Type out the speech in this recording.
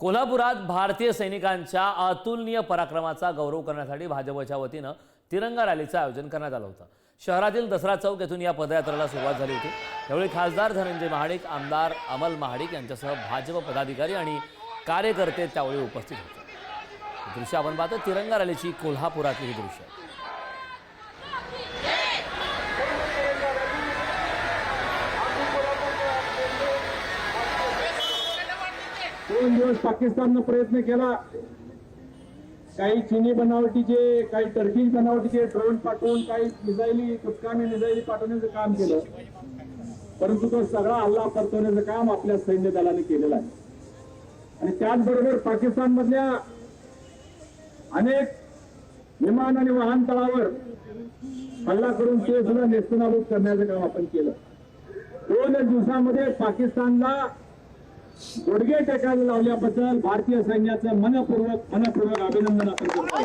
कोल्हापुरात भारतीय सैनिकांच्या अतुलनीय पराक्रमाचा गौरव करण्यासाठी भाजपच्या वतीनं तिरंगा रॅलीचं आयोजन करण्यात आलं होतं. शहरातील दसरा चौक येथून या पदयात्रेला सुरुवात झाली होती. यावेळी खासदार धनंजय महाडिक आमदार अमल महाडिक यांच्यासह भाजप पदाधिकारी आणि कार्यकर्ते त्यावेळी उपस्थित होते. दृश्य आपण पाहतो तिरंगा रॅलीची कोल्हापुरातली ही दृश्य. दोन दिवस पाकिस्ताननं प्रयत्न केला. काही चिनी बनावटीचे काही टर्किश बनावटीचे ड्रोन पाठवून काही मिसाईली कुचकामी मिसाईली पाठवण्याचं काम केलं. परंतु तो सगळा हल्ला परतवण्याचं काम आपल्या सैन्य दलाने केलेलं आहे. आणि त्याचबरोबर पाकिस्तान मधल्या अनेक विमान आणि वाहनतळावर हल्ला करून ते सुद्धा नेस्तनाबूत करण्याचं काम आपण केलं. दोन दिवसामध्ये पाकिस्तानला गुडघे टेकायला लावल्याबद्दल भारतीय सैन्याचं मनपूर्वक मनपूर्वक अभिनंदन आपण करतो